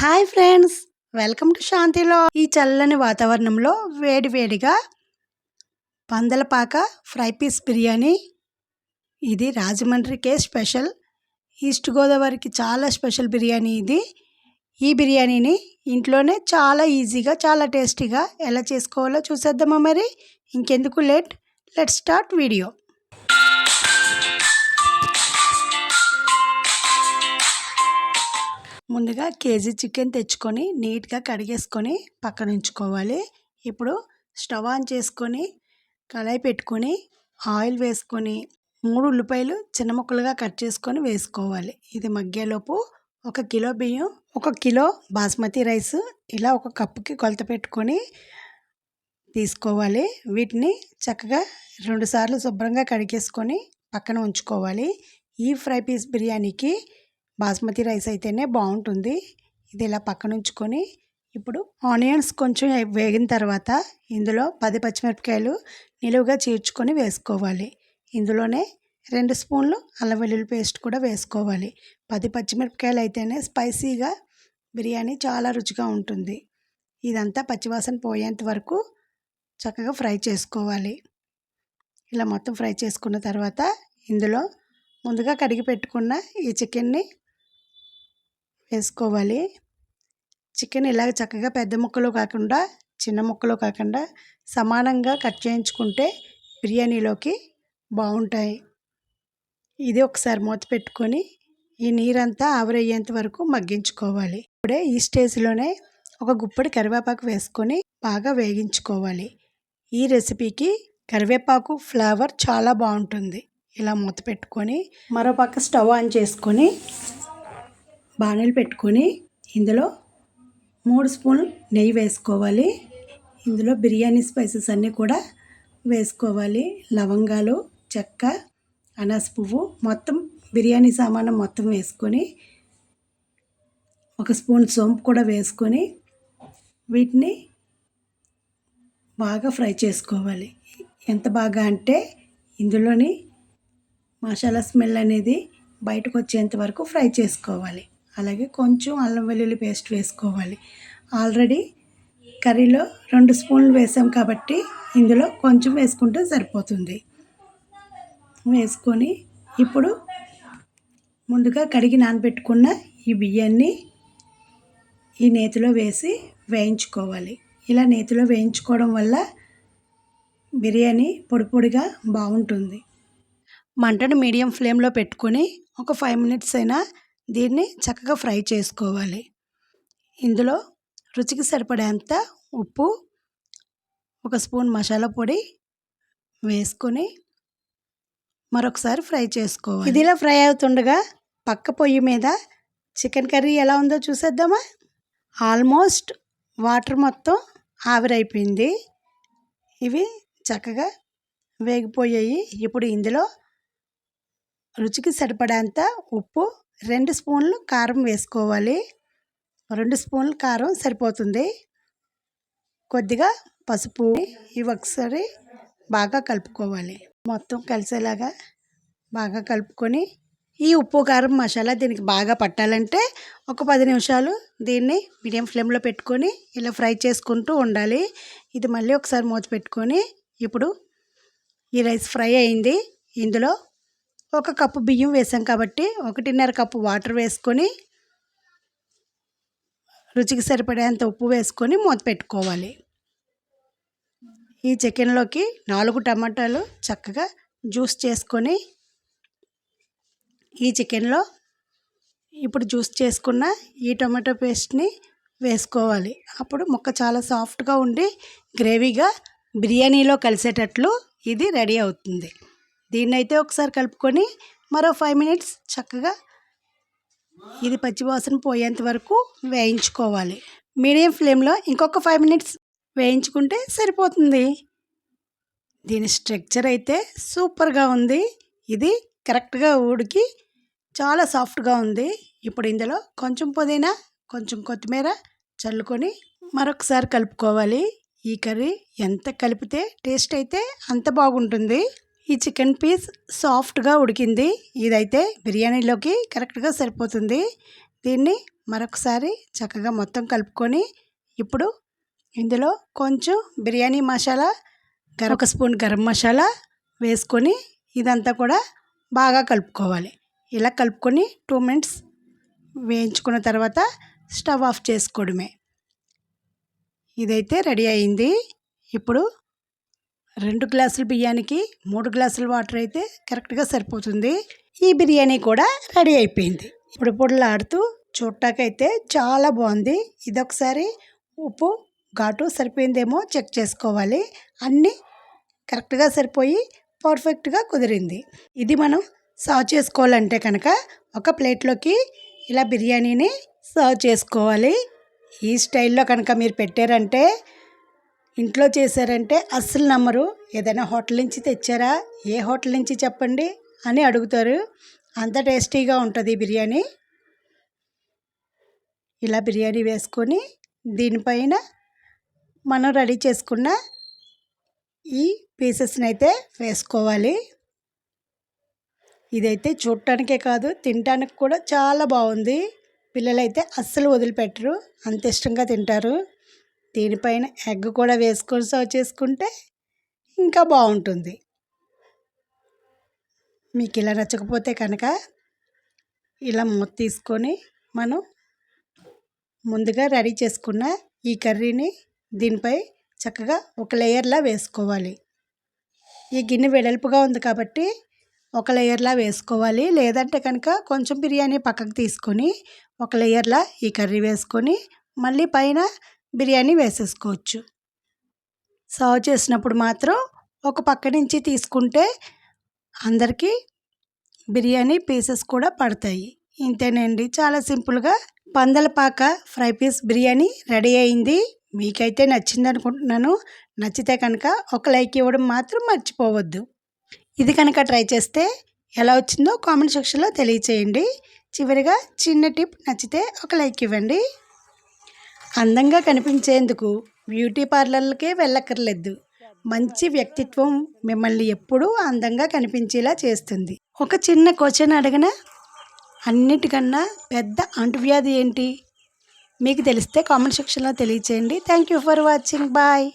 Hi friends welcome to శాంతిలో. ఈ చల్లని వాతావరణంలో వేడి వేడిగా పందలపాక ఫ్రై పీస్ బిర్యానీ. ఇది రాజమండ్రికే స్పెషల్. ఈస్ట్ గోదావరికి చాలా స్పెషల్ బిర్యానీ ఇది. ఈ బిర్యానీని ఇంట్లోనే చాలా ఈజీగా చాలా టేస్టీగా ఎలా చేసుకోవాలో చూసేద్దామా మరి? ఇంకెందుకు లేట్? Let start video. ముందుగా కేజీ చికెన్ తెచ్చుకొని నీట్గా కడిగేసుకొని పక్కన ఉంచుకోవాలి. ఇప్పుడు స్టవ్ ఆన్ చేసుకొని కళాయి పెట్టుకొని ఆయిల్ వేసుకొని మూడు ఉల్లిపాయలు చిన్న ముక్కలుగా కట్ చేసుకొని వేసుకోవాలి. ఇది మగ్గేలోపు ఒక కిలో బియ్యం ఒక కిలో బాస్మతి రైస్ ఇలా ఒక కప్పుకి కొలత పెట్టుకొని తీసుకోవాలి. వీటిని చక్కగా రెండుసార్లు శుభ్రంగా కడిగేసుకొని పక్కన ఉంచుకోవాలి. ఈ ఫ్రై పీస్ బిర్యానీకి బాస్మతి రైస్ అయితేనే బాగుంటుంది. ఇది ఇలా పక్కనుంచుకొని ఇప్పుడు ఆనియన్స్ కొంచెం వేగిన తర్వాత ఇందులో పది పచ్చిమిరపకాయలు నిలువుగా చీర్చుకొని వేసుకోవాలి. ఇందులోనే రెండు స్పూన్లు అల్లం వెల్లుల్లి పేస్ట్ కూడా వేసుకోవాలి. పది పచ్చిమిరపకాయలు అయితేనే స్పైసీగా బిర్యానీ చాలా రుచిగా ఉంటుంది. ఇదంతా పచ్చివాసన పోయేంత వరకు చక్కగా ఫ్రై చేసుకోవాలి. ఇలా మొత్తం ఫ్రై చేసుకున్న తర్వాత ఇందులో ముందుగా కడిగి పెట్టుకున్న ఈ చికెన్ని వేసుకోవాలి. చికెన్ ఇలాగ చక్కగా పెద్ద ముక్కలు కాకుండా చిన్న ముక్కలు కాకుండా సమానంగా కట్ చేయించుకుంటే బిర్యానీలోకి బాగుంటాయి. ఇది ఒకసారి మూత పెట్టుకొని ఈ నీరంతా ఆవిరయ్యేంత వరకు మగ్గించుకోవాలి. ఇప్పుడే ఈ స్టేజ్లోనే ఒక గుప్పడి కరివేపాకు వేసుకొని బాగా వేగించుకోవాలి. ఈ రెసిపీకి కరివేపాకు ఫ్లేవర్ చాలా బాగుంటుంది. ఇలా మూత పెట్టుకొని మరోపక్క స్టవ్ ఆన్ చేసుకొని బాణలు పెట్టుకొని ఇందులో మూడు స్పూన్లు నెయ్యి వేసుకోవాలి. ఇందులో బిర్యానీ స్పైసెస్ అన్నీ కూడా వేసుకోవాలి. లవంగాలు చెక్క అనాస పువ్వు మొత్తం బిర్యానీ సామాను మొత్తం వేసుకొని ఒక స్పూన్ సోంపు కూడా వేసుకొని వీటిని బాగా ఫ్రై చేసుకోవాలి. ఎంత బాగా అంటే ఇందులోని మసాలా స్మెల్ అనేది బయటకు వచ్చేంత వరకు ఫ్రై చేసుకోవాలి. అలాగే కొంచెం అల్లం వెల్లుల్లి పేస్ట్ వేసుకోవాలి. ఆల్రెడీ కర్రీలో రెండు స్పూన్లు వేసాం కాబట్టి ఇందులో కొంచెం వేసుకుంటే సరిపోతుంది. వేసుకొని ఇప్పుడు ముందుగా కడిగి నానబెట్టుకున్న ఈ బియ్యాన్ని ఈ నేతిలో వేసి వేయించుకోవాలి. ఇలా నేతిలో వేయించుకోవడం వల్ల బిర్యానీ పొడి పొడిగా బాగుంటుంది. మంటను మీడియం ఫ్లేమ్లో పెట్టుకొని ఒక ఫైవ్ మినిట్స్ అయినా దీన్ని చక్కగా ఫ్రై చేసుకోవాలి. ఇందులో రుచికి సరిపడేంత ఉప్పు ఒక స్పూన్ మసాలా పొడి వేసుకొని మరొకసారి ఫ్రై చేసుకోవాలి. ఇది ఇలా ఫ్రై అవుతుండగా పక్క పొయ్యి మీద చికెన్ కర్రీ ఎలా ఉందో చూసేద్దామా? ఆల్మోస్ట్ వాటర్ మొత్తం ఆవిరైపోయింది. ఇవి చక్కగా వేగిపోయాయి. ఇప్పుడు ఇందులో రుచికి సరిపడేంత ఉప్పు రెండు స్పూన్లు కారం వేసుకోవాలి. రెండు స్పూన్లు కారం సరిపోతుంది. కొద్దిగా పసుపు ఇవి ఒకసారి బాగా కలుపుకోవాలి. మొత్తం కలిసేలాగా బాగా కలుపుకొని ఈ ఉప్పు కారం మసాలా దీనికి బాగా పట్టాలంటే ఒక పది నిమిషాలు దీన్ని మీడియం ఫ్లేమ్లో పెట్టుకొని ఇలా ఫ్రై చేసుకుంటూ ఉండాలి. ఇది మళ్ళీ ఒకసారి మూత పెట్టుకొని ఇప్పుడు ఈ రైస్ ఫ్రై అయింది. ఇందులో ఒక కప్పు బియ్యం వేసాం కాబట్టి ఒకటిన్నర కప్పు వాటర్ వేసుకొని రుచికి సరిపడేంత ఉప్పు వేసుకొని మూత పెట్టుకోవాలి. ఈ చికెన్లోకి నాలుగు టమాటాలు చక్కగా జ్యూస్ చేసుకొని ఈ చికెన్లో ఇప్పుడు జ్యూస్ చేసుకున్న ఈ టమాటో పేస్ట్ని వేసుకోవాలి. అప్పుడు ముక్క చాలా సాఫ్ట్గా ఉండి గ్రేవీగా బిర్యానీలో కలిసేటట్లు ఇది రెడీ అవుతుంది. దీన్ని అయితే ఒకసారి కలుపుకొని మరో ఫైవ్ మినిట్స్ చక్కగా ఇది పచ్చివాసన పోయేంత వరకు వేయించుకోవాలి. మీడియం ఫ్లేమ్లో ఇంకొక ఫైవ్ మినిట్స్ వేయించుకుంటే సరిపోతుంది. దీని స్ట్రక్చర్ అయితే సూపర్గా ఉంది. ఇది కరెక్ట్గా ఉడికి చాలా సాఫ్ట్గా ఉంది. ఇప్పుడు ఇందులో కొంచెం పుదీనా కొంచెం కొత్తిమీర చల్లుకొని మరొకసారి కలుపుకోవాలి. ఈ కర్రీ ఎంత కలిపితే టేస్ట్ అయితే అంత బాగుంటుంది. ఈ చికెన్ పీస్ సాఫ్ట్గా ఉడికింది. ఇదైతే బిర్యానీలోకి కరెక్ట్గా సరిపోతుంది. దీన్ని మరొకసారి చక్కగా మొత్తం కలుపుకొని ఇప్పుడు ఇందులో కొంచెం బిర్యానీ మసాలా గర ఒక స్పూన్ గరం మసాలా వేసుకొని ఇదంతా కూడా బాగా కలుపుకోవాలి. ఇలా కలుపుకొని టూ మినిట్స్ వేయించుకున్న తర్వాత స్టవ్ ఆఫ్ చేసుకోవడమే. ఇదైతే రెడీ అయింది. ఇప్పుడు రెండు గ్లాసుల బియ్యానికి మూడు గ్లాసుల వాటర్ అయితే కరెక్ట్గా సరిపోతుంది. ఈ బిర్యానీ కూడా రెడీ అయిపోయింది. ఇప్పుడు పొడలాడుతూ చూడటాకైతే చాలా బాగుంది. ఇదొకసారి ఉప్పు ఘాటు సరిపోయిందేమో చెక్ చేసుకోవాలి. అన్నీ కరెక్ట్గా సరిపోయి పర్ఫెక్ట్గా కుదిరింది. ఇది మనం సర్వ్ చేసుకోవాలంటే కనుక ఒక ప్లేట్లోకి ఇలా బిర్యానీని సర్వ్ చేసుకోవాలి. ఈ స్టైల్లో కనుక మీరు పెట్టారంటే ఇంట్లో చేశారంటే అస్సలు నమ్మరు. ఏదైనా హోటల్ నుంచి తెచ్చారా? ఏ హోటల్ నుంచి చెప్పండి అని అడుగుతారు. అంత టేస్టీగా ఉంటుంది బిర్యానీ. ఇలా బిర్యానీ వేసుకొని దీనిపైన మనం రెడీ చేసుకున్న ఈ పీసెస్ని అయితే వేసుకోవాలి. ఇదైతే చూడటానికే కాదు తినటానికి కూడా చాలా బాగుంది. పిల్లలైతే అస్సలు వదిలిపెట్టరు. అంత ఇష్టంగా తింటారు. దీనిపైన ఎగ్ కూడా వేసుకొని సర్వ్ చేసుకుంటే ఇంకా బాగుంటుంది. మీకు ఇలా నచ్చకపోతే కనుక ఇలా మూత తీసుకొని మనం ముందుగా రెడీ చేసుకున్న ఈ కర్రీని దీనిపై చక్కగా ఒక లేయర్లా వేసుకోవాలి. ఈ గిన్నె వెడల్పుగా ఉంది కాబట్టి ఒక లేయర్లా వేసుకోవాలి. లేదంటే కనుక కొంచెం బిర్యానీ పక్కకు తీసుకొని ఒక లేయర్లా ఈ కర్రీ వేసుకొని మళ్ళీ పైన బిర్యానీ వేసేసుకోవచ్చు. సర్వ్ చేసినప్పుడు మాత్రం ఒక పక్క నుంచి తీసుకుంటే అందరికీ బిర్యానీ పీసెస్ కూడా పడతాయి. ఇంతేనండి. చాలా సింపుల్గా Pandalapaka fry piece biryani ready అయింది. మీకైతే నచ్చింది అనుకుంటున్నాను నచ్చితే కనుక ఒక లైక్ ఇవ్వడం మాత్రం మర్చిపోవద్దు. ఇది కనుక ట్రై చేస్తే ఎలా వచ్చిందో కామెంట్ సెక్షన్లో తెలియచేయండి. చివరిగా చిన్న టిప్ నచ్చితే ఒక లైక్ ఇవ్వండి. అందంగా కనిపించేందుకు బ్యూటీ పార్లర్లకే వెళ్ళక్కర్లేదు. మంచి వ్యక్తిత్వం మిమ్మల్ని ఎప్పుడూ అందంగా కనిపించేలా చేస్తుంది. ఒక చిన్న క్వశ్చన్ అడిగిన? అన్నిటికన్నా పెద్ద అంటువ్యాధి ఏంటి? మీకు తెలిస్తే కామెంట్ సెక్షన్లో తెలియచేయండి. Thank you for watching. Bye.